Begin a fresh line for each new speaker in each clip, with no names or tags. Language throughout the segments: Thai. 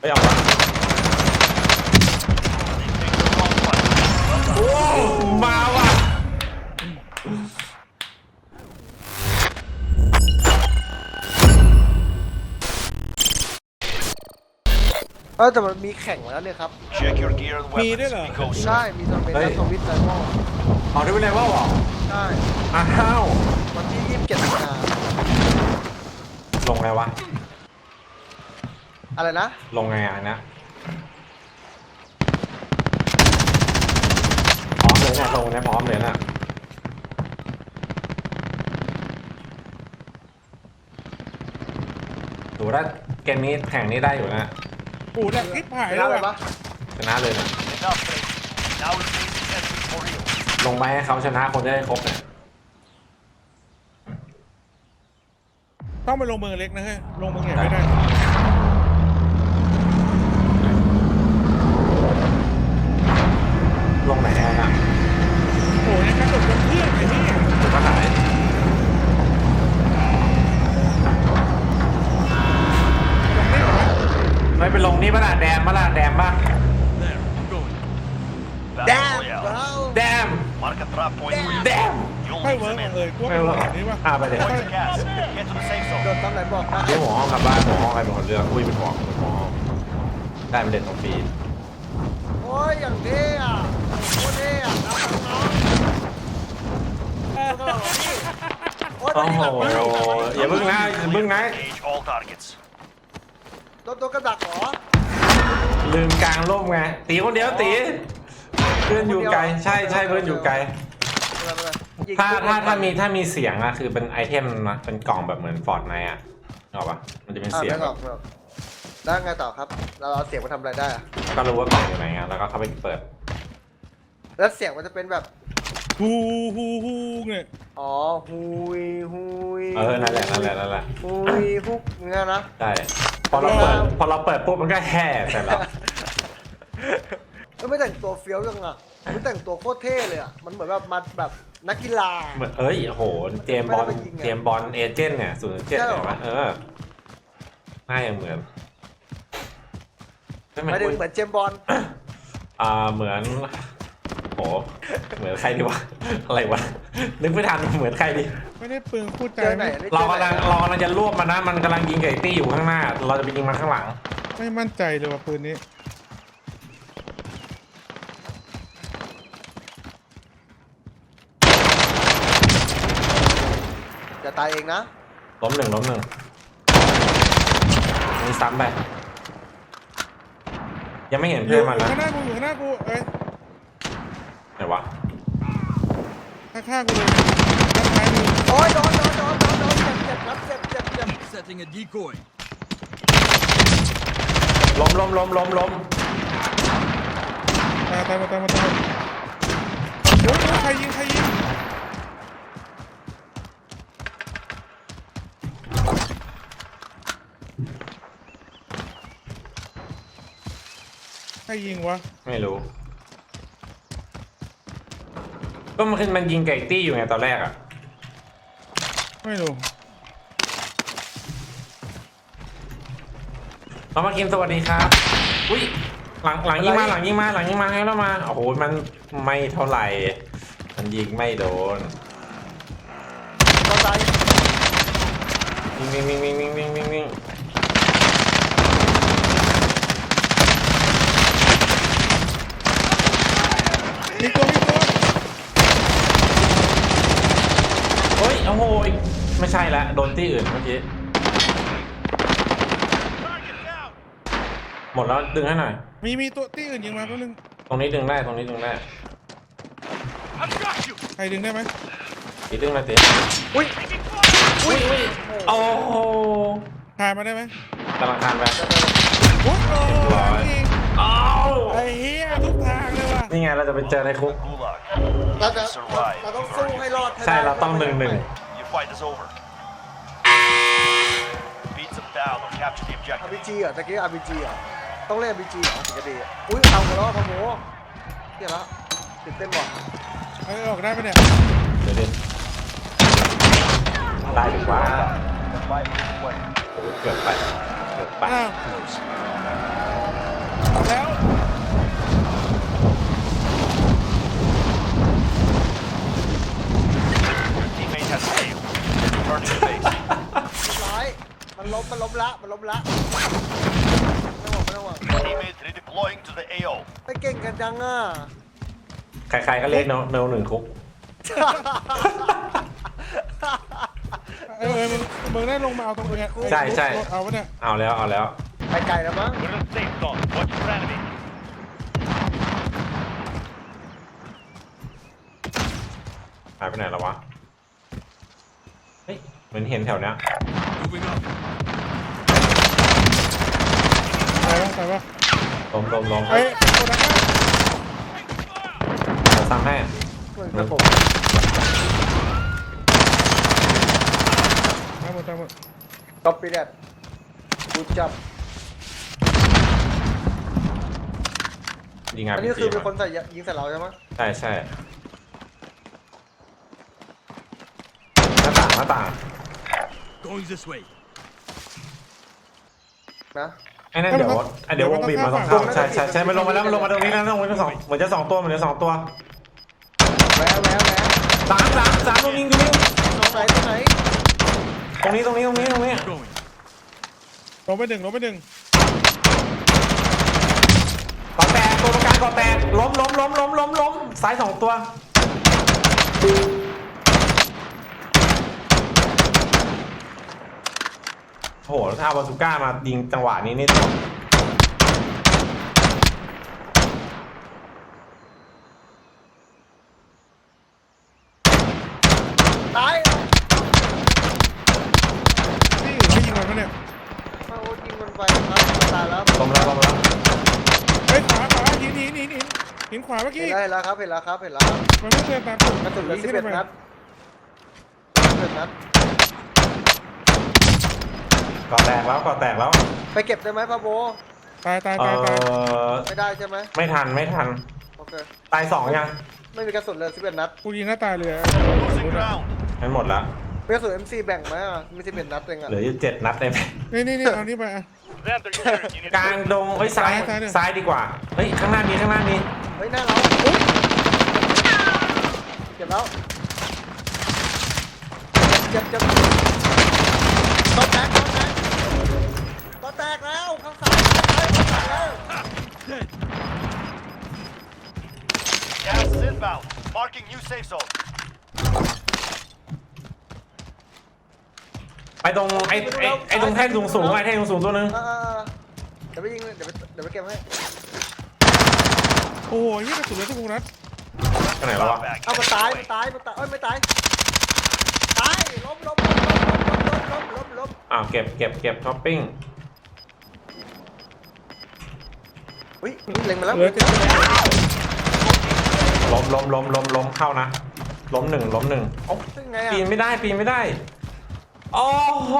ไม่เอาวะโอ้มาว่ะ
เออแต่มันมีแข่งมาแล้วเนี่ยครับ
Check your gear and
มี
weapons.
ด้วยเหรอ
We go
ใช่
soon.
มีสเปนและสวิตไซมอล
เอาได้ไปเลยว่าหรอ
ใช่
อ้าว
วันที่27มีนา
ลงไงวะ
อะไรนะ
ลงไงอะนะพร้อมเลยเนี่ยลงเนี่ยพร้อมเลยนะดูว่าเกมนี้แข่งนี้ได้อยู่นะ
โอ้ดักคิดหาย
ไม่
แล้
ได้
ว
เลย
อะ
ปะ
ชนะเลยนะ
Enough, Tracy. Now it's basic entry for real.
ลงไปให้เขาชนะคนจะได้ครบเนี่ย
ต้องไปลงเมืองเล็กนะเฮ้ยลงเมืองใหญ่ไม่ได้
Mark a drop point for you.
แดม
You'll
ไม่
leave
เวิร์ก
them
เลย
in.
กูว่า
ไม่
เป็น
หรอก
แบบนี้ป่ะ
อ่าไปเลย
Point the gas. Get to the safe
โด
zone.
นตำแหน่งบอกนะ
เดี๋ยวหัวห้องกลับบ้านหัวห้องใครเป็นคนเลือกอุ้ยเป็นหัวเป็นหัวห้องได้เป็นเด็ดของฟรี
โอ้ยอย่างเท่อะโคตรเท่อะน้องน้องพวกเราเหรอพี่โอ้ยต
โอ้
อนนี้
โห
หลังไม่ออก
อย่าเพิ่งนะอย่าเพิ่งนะ
Engage all targets.
โดนตัวกระดักเหรอ
ลืมกลางร่มไงตีคนเดียวตี เพื่อนอยู่ไกลใช่ใช่เพื่อนอยู่ไกล
ไม่เป็นไรไม่เป็นไรยิง
ถ้า
ปุ๊บ
ถ้าถ้ามีถ้ามีเสียงอะคือเป็นไอเทมนะเป็นกล่องแบบเหมือนฟอร์ดไนอะนึกออกปะมันจะเป็น
อะ
เสียง
ไม่ออกไม่ออกแล้วไงต่อครับ เราเอาเสียงมาทำอะไรได้อะ
ก็รู้ว่ากล่องอยู่ไหนไงแล้วก็เข้าไปเปิด
แล้วเสียงมันจะเป็นแบบ
ฮูฮูฮูเนี่ย
อ๋อฮุยฮุย
เออนั่นแหละนั่นแหละนั่นแหละ
ฮุยฮุกเงี้ยนะ
ใช่พอเราเปิดพอเราเปิดปุ๊บมันก็แห่เสร็จแล้ว
แล้วไม่แต่งตัวเฟี้ยวจังอะ ไม่แต่งตัวโคตรเท่เลยอะมันเหมือนแบบมาแบบนักกีฬา
เหมือนเอ้ยโอ้โห เจมส์บอล
ไม่ได้ไปยิงอะ
เจมส์บอลเอเจนต์เนี่ยศูนย์เจ็ด
ใช่เหร
เห็
อ
นไหมเออหน้ายังเหมือนไม่เหมื
ไม่
อน
ได้เหมือนเจมส์บอล
อ่าเหมือนโหเหมือนใครดีวะ อะไรวะ นึกไม่ทันเหมือนใครดี
ไม่ได้ปืนคู่ใจ
เจอไหน
ไม่
อันนี้
เรา
จอไหน
กำลังเรากำลังจะรวบมันนะ มันกำลังยิงไก่ตี้อยู่ข้างหน้า เราจะไปยิงมันข้างหลัง
ไม่มั่นใจเลยว่าปืนนี้
ตายเองนะ
ล้มหนึ่งล้มหนึ่งมีซ้ำไป ยังไม่เห็น
อ
เพื่
ยู่
อนมัน
อยู่
นะ
ข้างหน้ากูอยู่ข้างหน้ากูเอ้ย
ไหนวะ
ข้างๆกูเลยด้านซ้ายมือ
โอ้ยโดนโดนโดนโดนโดนเจ็บเจ็บครับเจ็บเจ็บเจ็บ
Setting a decoy.
ล้มล้มล้มล้มล้ม
ตายตายมาตายมาตายโอ้ยใครยิงใครยิง ครยิงวะ
ไม่รู้ ก็มันคือมันยิงไก่ตี้อยู่ไงตอนแรกอะ
ไม่รู้
เรามากินสวัสดีครับ อุ้ย หลังหลังยิงมาหลังยิงมาหลังยิงมาให้แล้วมา โอ้โห มันไม่เท่าไหร่ มันยิงไม่โดน
โดนตาย
วิ่งวิ่งวิ่งวิ่งวิ่งวิ่งวิ่งวิ่ง
มีตัวมีตัว
เฮ้ยโอ้โหไม่ใช่ละโดนที่อื่นเมื่อกี้หมดแล้วดึงให้หน่อย
มีมีตัวที่อื่นยิงมาแป๊บนึง
ตรงนี้ดึงได้ตรงนี้ดึงได้
I've got you.
ใครดึงได้ไหม
ตีดึงมาตี
อุ้ย
อุ้ยอุ้ยโอ้โห
ถ่ายมาได้ไหม
กำลังทานไป
โอ้โห
เรียบร้อย
ยิง
อ้าว
ไอ้เหี้ยทุกทางเลยว่ะ
นี่ไงเราจะไปเจอในคุก
Gulag.
เราจะเราต้องสู้ให้รอดห้
ใช่
ได้
เราต้องหนึ่งหนึ่ง
Your fight is over. Beat them down or capture the
อาร์
objective.
พีจีเหรอตะกี้อาร์พีจีเหรอต้องเล่นอาร์พีจีเหรอถึงจะดีอะอุ้ยเอาหัวเราะขโมยเฮียละตื่นเต้นว่ะ
เอ้ยออกได้ปะเนี่ย
เดี๋ยวดิได้ดีกว่า
The fight will be won.
โอ้โหเกือบไป เกือบไป
อ้าว
Close.
เฮ้ย
Close.
เฮ้ยแล้ว
Your teammate has failed. Return to your base.
เรียบร้อยมันล้มมันล้มละมันล้มละไม่ต้องห่วงไม่ต้องห่วง
Teammate redeploying to the AO.
ไม่เก่งกันจังอะ
ใครๆก็เรียกเนลเนลหนึ่งคุก
เออมึงมึงได้ลงมาเอาตรงเนี้ย
ใช่ใช่
เอาวะเนี่ย
เอาแล้วเอาแล้ว
ไปไกลแล้วมั้ง
We're in a safe zone. Watch for enemy.
หายไปไหนแล้ววะ เฮ้ยเหมือนเห็นแถวเนี้ย
ตายวะตายวะ
ล้มล้มล้ม
เอ้ยโคดังนะ
จะซ้ำให้
เหมือนกับผม
ตายหมดตายหมด
ก๊อปปี้แดดกูจับ
ยิงงาน
อัน
พี
นี้
ซี
คือเป็นค
มาน
ใส่ยิงใส่เราใช่ไหม
ใช่ใช่หน้าต่างหน้าต่าง
Going this way.
นะ
ไอ้นั่นเดี๋ยวไอ้เดี๋ยววงบีบมาสองเท่าใช่ใช่ใช่มันลงมาแล้วมันลงมาตรงนี้แล้วลงมาสองเหมือนจะสองตัวเหมือนจะสองตัว
แวะแวะแวะ
สามสามสามตรงนี้ตรงนี้
ตรงไหนตรงไหน
ตรงนี้ตรงนี้ตรงนี้ตรงนี้
ลงไปหนึ่งลงไปหนึ่ง
ก่อแตกตัวตรงกลางก่อแตกล้มล้มล้มล้มล้มล้มซ้ายสองตัว โอ้โหถ้าเอาบาซูก้ามายิงจังหวะนี้นี่
ตาย
นี่อยู่ที่ยิงมันปะเนี่ย
มาโอ้ยิงมันไปครับตายแล้ว
ล้มแล้วล้มแล้ว
เฮ้ยขวาขวาหินหินหินหินหินขวาเมื่อ
เห็
กี้
นแล้วเห็นแล้วครับเห็นแล้วครับเห็นแล้วครับ
มันไม่เดินตามผม
กระสุนเหลือสิบเอ็ดนัดสิบเอ็ดนัด
ก่อแตกแล้วก่อแตกแล้ว
ไปเก็บได้ไหมพาโบ
ตายตาย
เอ
ตายตาย
อ
ไม่ได้ใช่ไหม
ไม่ทันไม่ทัน
โอเค
ตายสองยัง
ไม่มีกระสุนเลยสิบเอ็ดนัด
กูยิงหน้าตายเลยอะ
Losing ground.
งั้นหมดละ
มีกระสุน MC แบ่งไหมอะ มีสิบเอ็ดนัดเองอะ
เหลืออยู่เจ็ดนัดเอง
นี่นี่นี่เอานี่ไปอะ
Xander, you're here. You need
กลางดงเฮ้ยซ้าย
ซ้ายเนี่ย
ซ้ายดีกว่าเฮ้ยข้างหน้ามีข้างหน้ามี
เฮ้ยหน้าเราเก็บแล้วเจ็บเจ็บต้นแตกต้นแตกต้นแต กแล้วข้างซ้ายข้างซ้ายต้นแตกแล้ว
Gas is inbound. Marking new safe zone.
ไปตรงไอ้ไอ้ไอ้ตรงแท่นสูงสูงๆไอ้แท่นสูงสูงๆตัวนึง
เออเออเออเดี๋ยวไปยิงเดี๋ยวไปเดี๋ยวไปเก็บให้
โอ้โหยี่กระสุนเหลือทุกนัด
ไปไหนแล้ววะ
Back.
เอามันตายมันตายมันตายเอ้ยไม่ตายตายล้มล้มล้มล้มล้มล้มล้มล้ม
อ้าวเก็บเก็บเก็บท็อปปิ้ง
อุ้ยเล็งมาแล้ว
เหลือเจ็ด
ล้มล้มล้มล้มล้มเข้านะล้มหนึ่งล้มหนึ่งโอ้
ซึ่งไงอะ
ปีนไม่ได้ปีนไม่ได้โอ้โห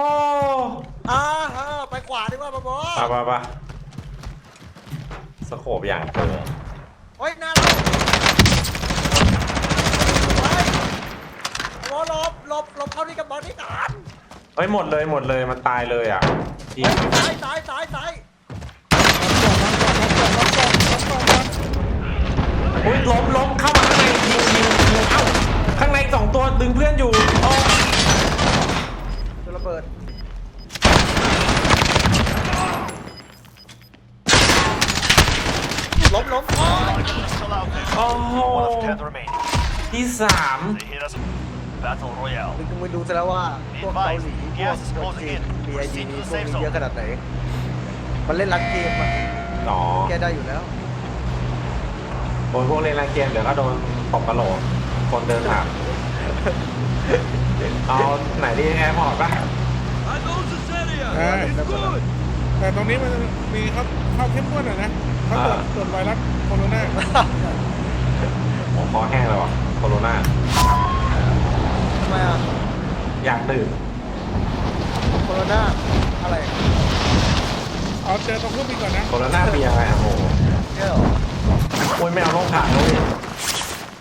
อ่าฮะไปขวาดีกว่าปะบอ
ไปไปไปสโคบอย่างตึง
โอ้ยหน้าเราไปปะบอหลบหลบหลบเข้าที่กับบอลนี่ก่อน
เฮ้ยหมดเลยหมดเลยมันตายเลยอะจริง
ตายตายตายตาย
อุ้ยล้มล้มเข้ามาข้างในยิงยิงยิงเอ้าข้างในสองตัวดึงเพื่อนอยู่โอ้
จะระเบิดล้มล้มโอ้ย
Still out there.
โอ้โห
One of ten remaining.
ที่สาม
They hit us. Battle Royale.
มึงไปดูซะแล้วว่าพวกเกาหลีพวกจีนมีไอดีนี้พวกนี้เยอะขนาดไหน มันเล่นรักเกมอะ
อ๋อ
แกได้อยู่แล้ว
โดนพวกเล่นแรงเกมเดี๋ยวก็โดนตบกระโหลกคนเดินผ่านเอาไหนดีแอร์พอร์ตปะ
ใช่แต่ตรงนี้มันมีเขาเข้าเข้มข้นอะนะเขาตรวจตรวจไวรัสโคโรนา
ผมคอแห้งแล้วอะโคโรนา
ทำไมอะ
อยากดื่ม
โคโรนาอะไร
เอาเจอตรงเครื่องบินก่อนนะ
โคโรนาเป็นยังไงอะโห
เที่ยว
โอ้ย ไม่เอาลงขางเลย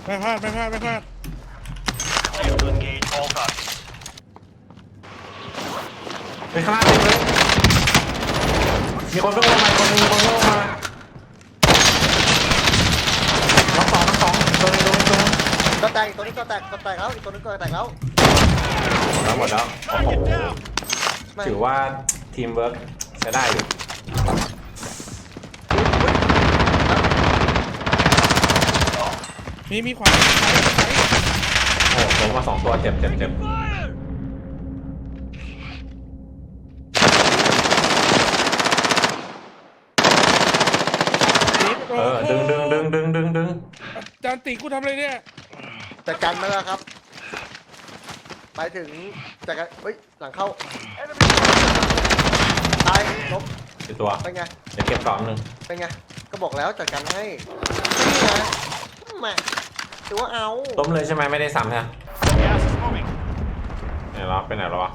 ไม่พลาดไม่พลาดไม่พลาด
Clear to engage ะจริ
ไปข้างล่าเลยมีคนเพิ่งลงมาคนนึงคนเพิ่งลงมาน้
องสองน้องสองตัวนี้ตัวนึงตัวนึงก็แตกอีกตัวนี้ก็แตกก็แตกแล้วอีกตัวนึงก็แตกแล้วหมด
แล้วหมดแล้วโอ้โหถือว่าทีมเวิร์กใช้ได้อยู่
มีมีขวาขวาขวา
โอ้โหลงมาสองตัวเจ็บเจ็บเจ็บ
โอ้
เออ
โห
ดึงดึงดึงดึงดึงดึง
จานติกูทำอะไรเนี่ย
จัดการมาแล้วครับ ไปถึงจัดการเฮ้ยหลังเข้าตายล้ม
อีกตัว
เป็นไง
เดี๋ยวเก็บกล่องหนึ่ง
เป็นไงก็บอกแล้วจัดการให้นี่ไง แหม่ถือว่าเอา
ล้มเลยใช่ไหมไม่ได้ซ้ำใช่ไหม
Gas is moving.
ไหนแล้วไปไหนแล้ววะ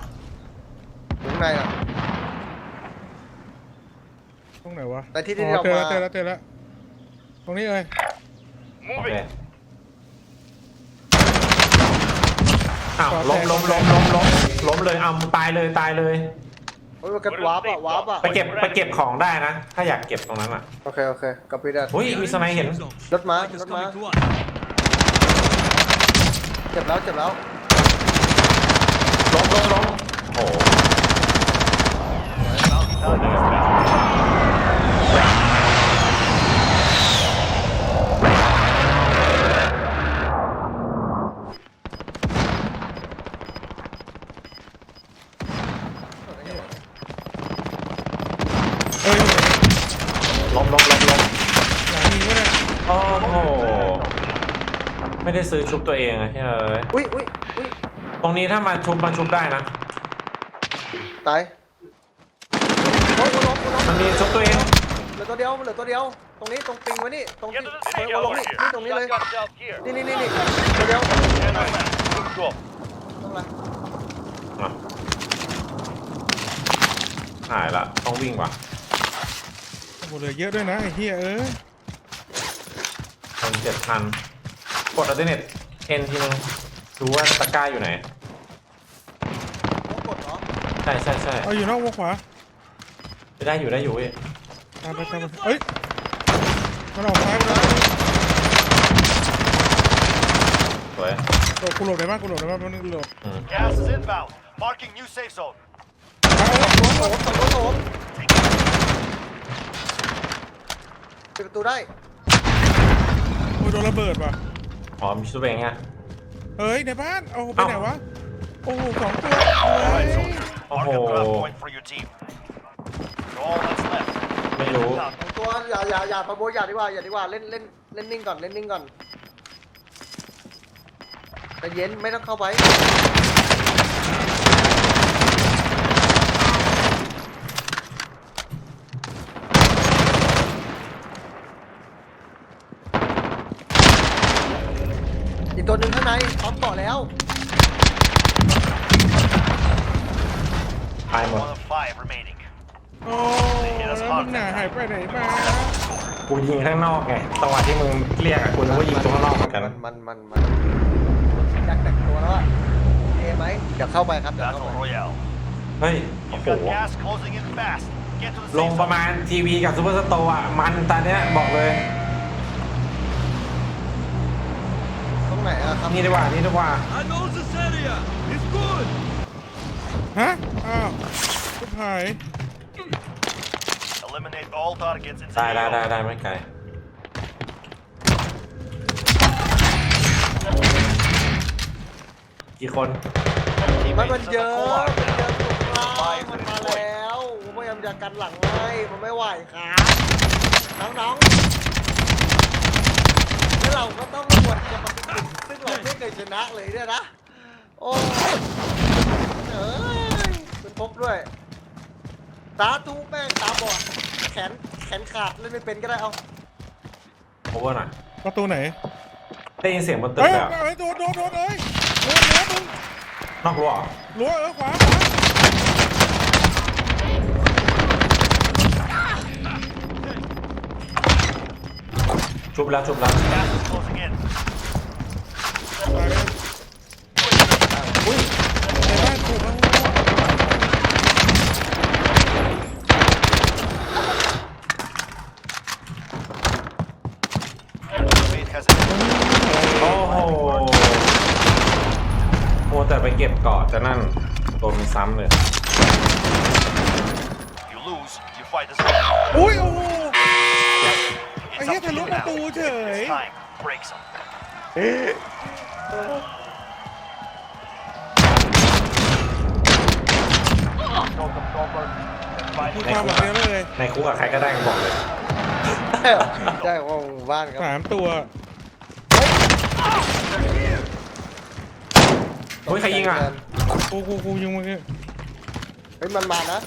อยู่ข้างในอะ
ตรงไหนวะ
แต่ที่ที่
อ๋อ
เรา
เจอ
มา
แล้วเจอแล้วเจอแล้ว ตรงนี้เลย
โอเค
Moving.
อ้าวล้มล้มล้มล้มล้มล้มเลยเอาตายเลยตายเลย
เฮ้ยมันกระวาร์ปอะวาร์ปอะ
ไปเก็บไปเก็บของได้นะ ถ้าอยากเก็บตรงนั้นอะ
โอเคโอเคกับพี่ดัด
อุ้ยมีสไนเห็น
รถมารถมาเจ็บแล้วเจ็บแล้ว
ล้มล้มล้มโอ้โห
Bounty target is down.
เอ้ย
ล้มล้มล้มล้ม
หลังมีวะเนี่ย
โอ้โห ไม่ได้ซื้อชุบตัวเองอะเฮ้ย
อุ้ยอุ้ยอุ้ย
ตรงนี้ถ้ามาชุบมาชุบได้นะ
ตายโอ้ยล้มล้ม
มันมีชุบตัวเอง
เหลือตัวเดียวเหลือตัวเดียว ตรงนี้ตรงปิงไว้นี่ตรงที่
Get to the
เฮ้ย
safe
ล้ม
zone
นี่
here.
นี่ตรงนี้เลย
Shotgun shells here.
นี่นี่นี่นี่ตัวเดียว
Ten left. Let's go.
ต้องละ
อะหายละ ต้องวิ่งว่ะ
โอ้โหเหลือเยอะด้วยนะไอ้เหี้ยเอ้ย
พันเจ็ดพันกดอัลเทอร์เน็ตเอ็นทีนึงดูว่าตะกร้าอยู่ไหน
ต้องกดเหรอ
ใช่ใช่ใช่
เอาอยู่นอกวงขวา
ได้อยู่ได้อยู่เว้ย
ตามไปตามไปเอ้ยมันออกซ้ายไปแล้ว
สวย
โอ้กูหลบได้บ้างกูหลบได้บ้างมันหลบ
อืม
Gas is inbound. Marking new safe zone.
โถมโถมโถม ปิดประตูได้
โอ้ยโดนระเบิดว่ะ
อ๋อมีชุบเองไง
เฮ้ย ในบ้าน เอาไป
เอ้า
ไหนวะ โอ้โหสองตัวเฮ้
Alright,
ย
soldiers. Mark a
Oh.
grab point for your team. All that's left.
ไม่รู้
Down.
สองตัวอย่าอย่าอย่าประโบยอย่าดีกว่าอย่าดีกว่าเล่นเล่นเล่นนิ่งก่อนเล่นนิ่งก่อนใจเย็นไม่ต้องเข้าไป อีกตัวหนึ่งข้างในพร้อมเกาะแล้ว
ตายหมด
One of five remaining.
โอ้แล้วมึงหนาหายไปไหนมา
กูยิงข้างนอกไงจังหวะที่มึงเรียกอะกูนึกว่ายิงตัวข้างนอกเหมือนกัน
มันมันมันอยากแต่งตัวแล้วอะเอไหมเดี๋ยวเข้าไปครับเดี๋ยวเข้า
Battle
ไป
Royale.
เฮ้ย โอ้
You've
โห
got gas closing in fast. Get to the
ลง
safe
ประ
zone.
มาณทีวีกับซูเปอร์สโตร์อะมันตอนเนี้ยบอกเลย
รงไหนอะครับ
นี่ดีกว่านี่ดีกว่า
I know this area. It's good.
ฮะ อ้าวทุกหาย
Eliminate all targets in
ได้ได้ได้
the
ได้ไม่ไกลกี่คน
มันมัน
Teammates
เย
in
อะ
the gulag
มันเยอะ
now.
ตรงกลาง
Five
มัน
to
มา
deploy.
แล้วผมพยายามจะกันหลังให้มันไม่ไหวครับน้องๆแล้วเราก็ต้องหวดกับมัน ซึ่งเราไม่เคยชนะเลยเนี่ยนะ โอ้ยเอ้ยเป็นพบด้วย ตาทูแม่งตาบอด แขนแขนขาดเล่นไม่เป็นก็ได้เอา
โอเวอร์หน่อย
ประตูไหน
ได้ยินเสียงบนตึก
เฮ้ย
แล้ว
เฮ้ยโดนโดนโดนเอ้ยโดนรั้วมึง
นอกรั้วเหรอ
รั้วเออขวาขวา
ชุบแล้วชุบแล้ว
Gas is closing in.
ตายแล้วอุ้ยในบ้านถูกแล้ว
Teammate has
โอ้โหไปเก็บเกาะจะนั่นโดนมันซ้ำเลย
You lose, you fight as one.
อุ้ยโอ้โห
It's
I hit
up to
the
you
look at
now.
the Uche.
It's time. Break some.
มีความแบบเดียวเลย
ในคุกกับใครก็ได้ก็บอกเลย
ใช่ว่าหมู่บ้านครับ
สามตัว
ฮ้ยใครยิงอะ
กูกูกูยิงเมื่อกี้
เฮ้ยมันมานะ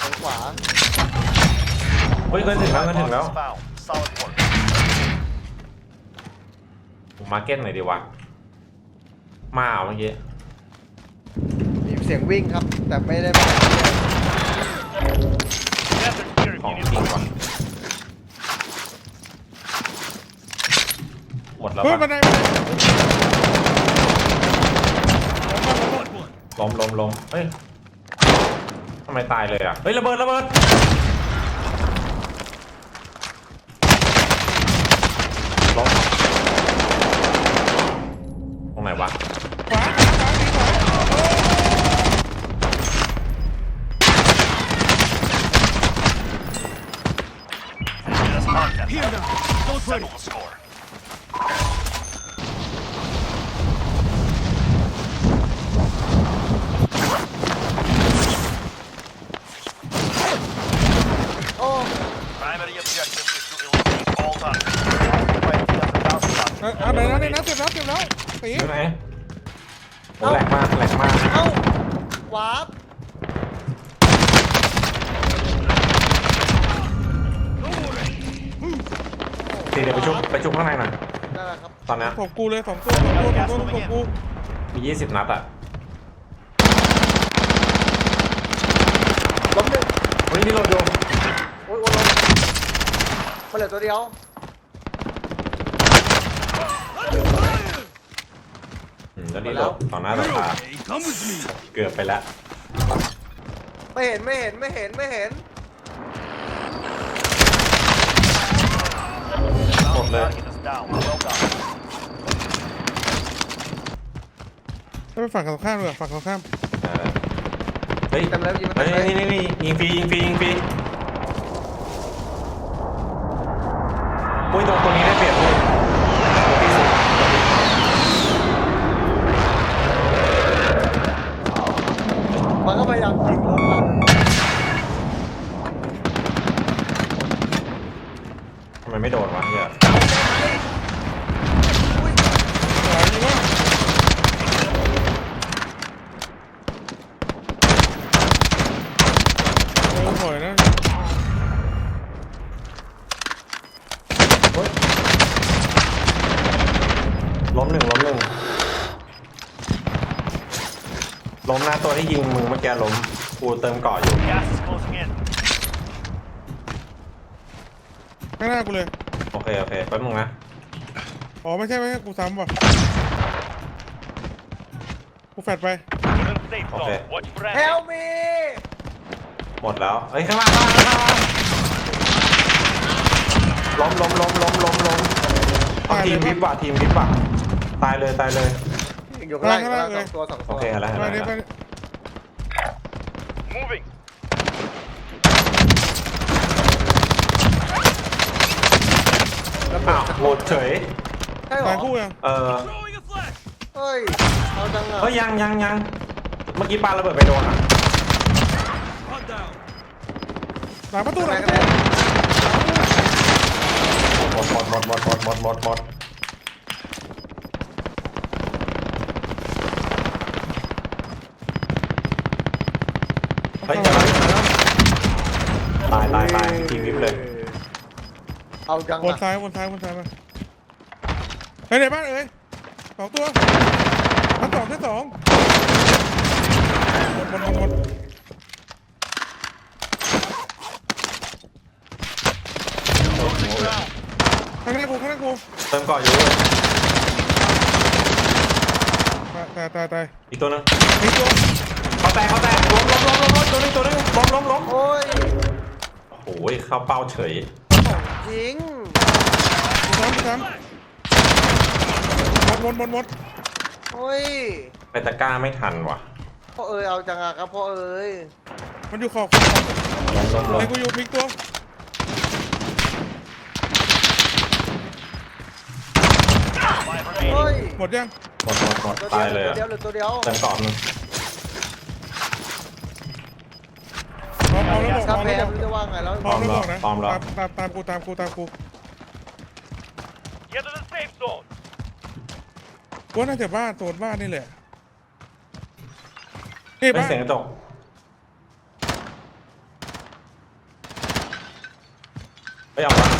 ทางขวา
เฮ้ยเงินถึงแล้วเงินถึงแล้ว
Box found. Solid work.
ผมมาร์เก็ตหน่อยดีวะ มาเอาเมื่อกี้
มีเสียงวิ่งครับ แต่ไม่ได้มา
Desert here
ของ
if
จ
you
ริง
need
ก่อนหมดแล้ว
เฮ้ย
ปะ
บันไดบันได
ล้มล้มล้มเฮ้ยทำไมตายเลยอะ เฮ้ยระเบิดระเบิดล้มตรงไหนวะ
ตี
เดี๋
ยวไปชุบไปชุบข้างในหน่อย
นั่นแหละครับ
ตอนเนี้ย
ตบกูเลยสองตัวสองตัวสองตัวตบกู
มี 20 นัดอะ
ล้มหนึ่ง
เฮ้ยนี่โหลดอยู่
โอ้ยโอ้ยล้มมันเหลือตัวเดียว
อืมแล้วนี่โหลดต่อหน้าต่อตา
Hey, come with me.
เกือบไปแล้ว
ไม่เห็นไม่เห็นไม่เห็นไม่เห็น
เลย
Target is down. Well done.
ถ้าไปฝั่งตรงข้ามเลยฝั่งตรงข้าม
เออเฮ้ย
เต็มแล้วยิงมัน
เฮ้
เต็
ย
มเลย
นี่นี่นี่ยิงฟรียิงฟรียิงฟรีอุ้ยตรงตัวนี้ได้เปรียบเลยตัวที่สุด
มันก็พยายามยิงรถเรา
ทำไมไม่โดนวะเนี่ย
ขวาดีว่าเออปล่อยนะ
ล้ม หนึ่งล้มหนึ่งล้มหน้าตัวที่ยิงมึงเมื่อกี้ล้มกูเติมเกาะอยู่
Gas is closing in.
ข้างหน้ากูเลย
โอเค โอเคแป๊บนึงนะ
อ๋อไม่ใช่ไม่ใช่กูซ้ำว่ะกูแฟดไป
You're in safe zone.
Okay.
Watch for
เฮ
enemies.
ลมี
หมดแล้วเฮ้ยข้างล่างข้างล่างข้างล่างล้มล้มล้มล้มล้มล้มเอาทีมวิบว่ะทีมวิบว่ะ ตายเลยตายเลย
อยู่ข้างล่างอยู่
ข้า
ข้างง
ล่า
ล่างงสองตัวสอง
โอ
ตัว
เคอะไร
ไป
อะไร
นี่ไป
อะไร
นี่
Moving.
อ้าวหมดเฉย
ใช่เหร
ตา
อย
คู่ยัง
เออ
Throwing a flash.
เฮ้ยเอาจังอะ
เฮ้ยยังยังยังเมื่อกี้ปาระเบิดไปโดนอะ
One down.
หลังประตูห
ไหน
ลังป
กั
ระ
น
ตู
เนี่ย
หมดหมดหมดหมดหมดหมดหมดหมดเฮ้ยเจอแล้วเจอแล้ว ตายตายตายทีมวิบเลย
เอาจัง
วน
อะ
ซ้ายวนซ้ายวนซ้ายมาเฮ้ยในบ้านเอ้ยสองตัวชั้นสองชั้นสองหมดหมดหมดหมดข้างหน้ากูข้างหน้ากู
เติมเกาะอยู่ด้วย
ตายตายตายตาย
อีกตัวหนึง
มีตัว
เขาแตกเขาแตกล้มล้มล้มล้มล้มตัวหนึงตัวหนึงล้มล้มล้ม
โอ้ย
โอ้ยเข้าเป้าเฉย
จริง
มีซ้ำมีซ้ำหมดหมดหมดหมด
โอ้ย
ไปตะกร้าไม่ทันว่ะ
พ่อเอ๋ยเอาจังอะครับพ่อเอ๋ย
มันอยู่ขอบขอบ
ลงลงลง
ไอ้กูอยู่พลิกตัว
Five remaining.
เฮ้ย
หมดยัง
หมดหมดหมด
ตัว
ตาย
เดี
เลย
ยว
อะ
ตัวเดียวเหรือตัวเดียว
เต็มกรอบนึง
เอาแล้วบอกพ
ถ้า
ร้อม
แพ้
แล้วบอก
ไม่รู้จะว่าไงแล้ว
พร้อมแล้วบอกนะตามตามตามกูตามกูตามกู
Get to the safe zone.
กูว่าน่าจะบ้านโซนบ้านนี่แหละนี่
ไม่
บ้าน
เสียงกระจกเฮ้ยเอาวะ